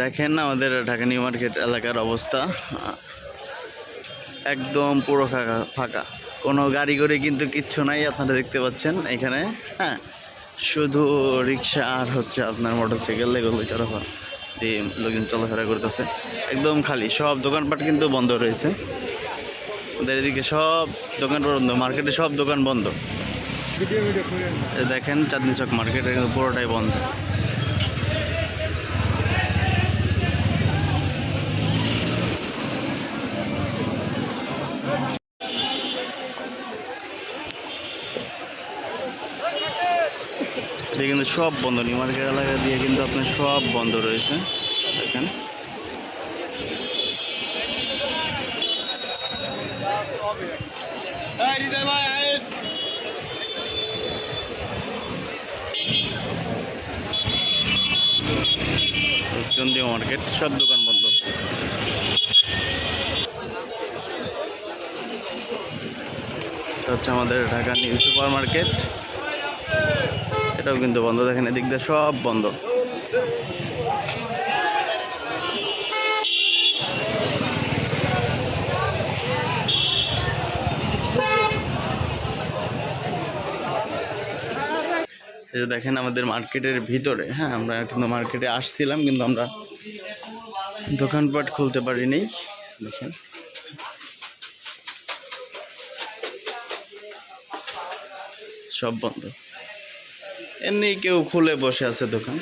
দেখেন আমাদের Dhaka new market এলাকার অবস্থা। একদম পুরো ফাঁকা ফাঁকা। কোনো গাড়ি করে কিন্তু কিচ্ছু নাই, আপনারা দেখতে পাচ্ছেন এখানে। হ্যাঁ শুধু রিক্সা আর হচ্ছে আপনার মোটর সাইকেল এগুলো চলাফেরা দিয়ে লোকজন চলাফেরা করতেছে। একদম খালি, সব দোকানপাট কিন্তু বন্ধ রয়েছে। ওদের এদিকে সব দোকান বন্ধ, মার্কেটে সব দোকান বন্ধ। দেখেন চাঁদনি চক মার্কেট কিন্তু পুরোটাই বন্ধ। এটা কিন্তু সব বন্ধ নিউ মার্কেট এলাকা দিয়ে কিন্তু আপনার সব বন্ধ রয়েছে। দেখেন। চন্দ্রিমা মার্কেট, সব দোকান বন্ধ। হচ্ছে আমাদের ঢাকা নিউ সুপার মার্কেট এটাও কিন্তু বন্ধ, দেখেন এদিক দিয়ে সব বন্ধ। এই যে দেখেন আমাদের মার্কেটের ভিতরে হ্যাঁ আমরা কিন্তু মার্কেটে আসছিলাম, কিন্তু আমরা দোকানপাট খুলতে পারিনি, দেখেন। সব বন্ধ। এমনি কেউ খুলে বসে আছে দোকান।